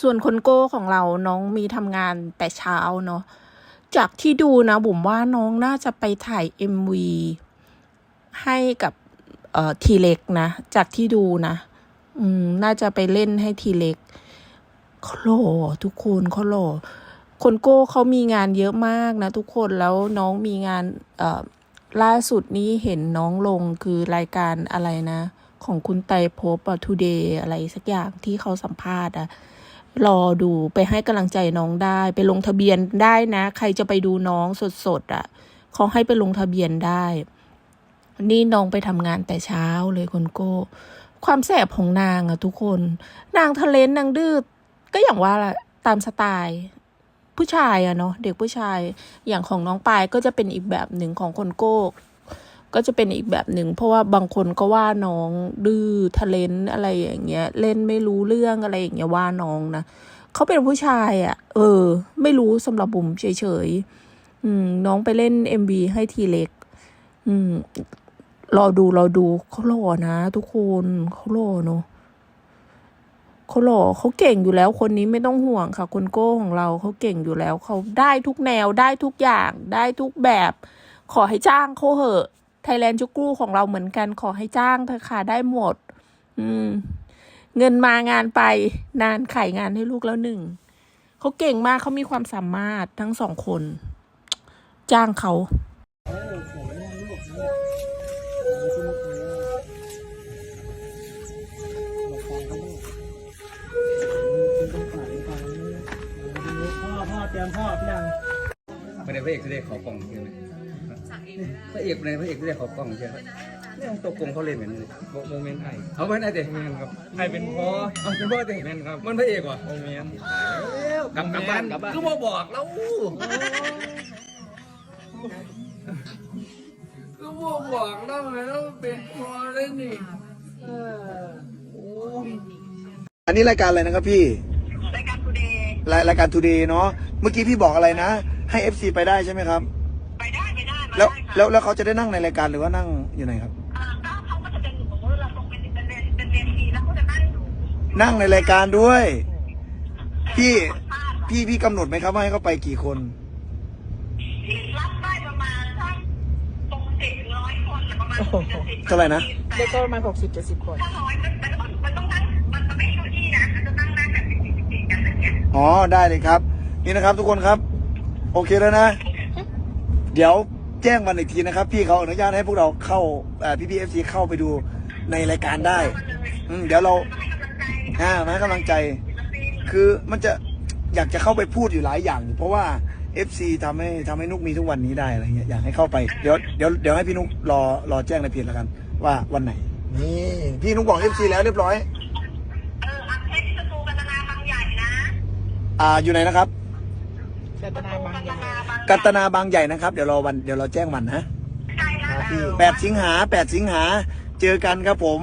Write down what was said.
ส่วนคนโก้ของเราน้องมีทำงานแต่เช้าเนาะจากที่ดูนะบุ๋มว่าน้องน่าจะไปถ่าย MV ให้กับเอ่อทีเล็กนะ จากที่ดูนะอืมน่าจะไปเล่นให้ทีเล็กเขาหล่อทุกคนเขาหล่อคนโก้เขามีงานเยอะมากนะ ทุกคนแล้วน้องมีงานเอ่อล่าสุดนี้เห็นน้องลงคือรายการอะไรนะ ของคุณไตรภพอะทูเดย์อะไรสักอย่างที่เขาสัมภาษณ์อะ รอดูไปให้กำลังใจน้องได้ ไปลงทะเบียนได้นะ ใครจะไปดูน้องสดๆอะเขาให้ไปลงทะเบียนได้ นี่น้องไปทำงานแต่เช้าเลยคนโก้ ความแสบของนางอะทุกคน นางทะเลนนางดื้อก็อย่างว่าแหละตามสไตล์ผู้ชายอะเนาะเด็กผู้ชายอย่างของน้องปายก็จะเป็นอีกแบบหนึ่งของคนโก้ ก็จะเป็นอีกแบบหนึ่งเพราะว่าบางคนก็ว่าน้องดื้อทะเลนอะไรอย่างเงี้ย เล่นไม่รู้เรื่องอะไรอย่างเงี้ยว่าน้องนะเขาเป็นผู้ชายอะ่ะ เออ ไม่รู้สำหรับบุ๋มเฉยๆอืม น้องไปเล่นเอ็มบีให้ทีเล็ก อืมรอดูรอดูเขาหล่อนะทุกคนเขาหล่อเนาะเขาหล่อเขาเก่งอยู่แล้วคนนี้ไม่ต้องห่วงค่ะคนโก้ของเราเขาเก่งอยู่แล้วเขาได้ทุกแนวได้ทุกอย่างได้ทุกแบบ ขอให้จ้างเขาเหอะ ไทยแลนด์จุกรูของเราเหมือนกันขอให้จ้างเธอค่ะได้หมด อืม เงินมางานไปนานไขงานให้ลูกแล้วหนึ่งเขาเก่งมากเขามีความสามารถทั้งสองคน จ้างเขาพ่อพ่อเตรียมพ่อพี่ดังไม่ได้พระเอกจะได้ขอกล่องใช่ไหม พระเอกในพระเอกจะได้ขอกล่องใช่ไหมเรื่องตัวกงเขาเล่นเหมือนกันโมเมนต์ไทยเอาไปไหนเด็กแมนครับไทยเป็นพ่อเอาเป็นพ่อเด็กแมนครับมันพระเอกว่ะโมเมนต์กลับกลับบ้านก็มาบอกแล้วก็มาบอกแล้วไงแล้วเป็นพ่อได้นี่เออโอ้อันนี้รายการอะไรนะครับพี่ รายการทูเดย์รายรายการ Today เนาะเมื่อกี้พี่บอกอะไรนะ ให้ FC ไปได้ใช่ไหมครับ แล้วได้ค่ะแล้วแล้วเขาจะได้นั่งในรายการหรือว่านั่งอยู่ไหนครับ อ่าก็เขาก็จะเป็นอยู่ของเราตรงเป็นเป็นเวเป็นเวทีแล้วเขาจะนั่งอยู่นั่งในรายการด้วย พี่พี่พี่กำหนดไหมครับว่าให้เขาไปกี่คน ที่รับได้ประมาณสักปกติร้อยคนหรือประมาณหกสิบเท่าไหร่นะ เด็กก็ประมาณหกสิบเจ็ดสิบคน ถ้าร้อยมันมันต้องมันต้องนั่งมันมันไม่ใช่เก้าอี้นะมันจะนั่งนั่งแบบสิบสิบสิบกันอย่างเงี้ย อ๋อได้เลยครับ นี่นะครับทุกคนครับ โอเคแล้วนะ เดี๋ยว แจ้งวันอีกทีนะครับ พี่เขาอนุญาตให้พวกเราเข้าพี่พีเอฟซีเข้าไปดูในรายการได้ อืมเดี๋ยวเราให้กำลังใจอ่ามาให้กำลังใจศิลปินคือมันจะอยากจะเข้าไปพูดอยู่หลายอย่างอยู่เพราะว่า FC ทำให้ทำให้นุกมีทุกวันนี้ได้อะไรเงี้ยอยากให้เข้าไปเดี๋ยวเดี๋ยวเดี๋ยวให้พี่นุกรอรอแจ้งในเพจแล้วกัน ว่าวันไหนนี่พี่นุกบอก FC แล้วเรียบร้อย เอออัพเพชรสตูกันตนาบางใหญ่นะ อ่าอยู่ไหนนะครับ แต่ตนายบางอย่างกัตนาบางใหญ่นะครับ เดี๋ยวรอวันเดี๋ยวเราแจ้งวันนะใช่แล้วแปดสิงหาแปดสิงหาเจอกันครับผม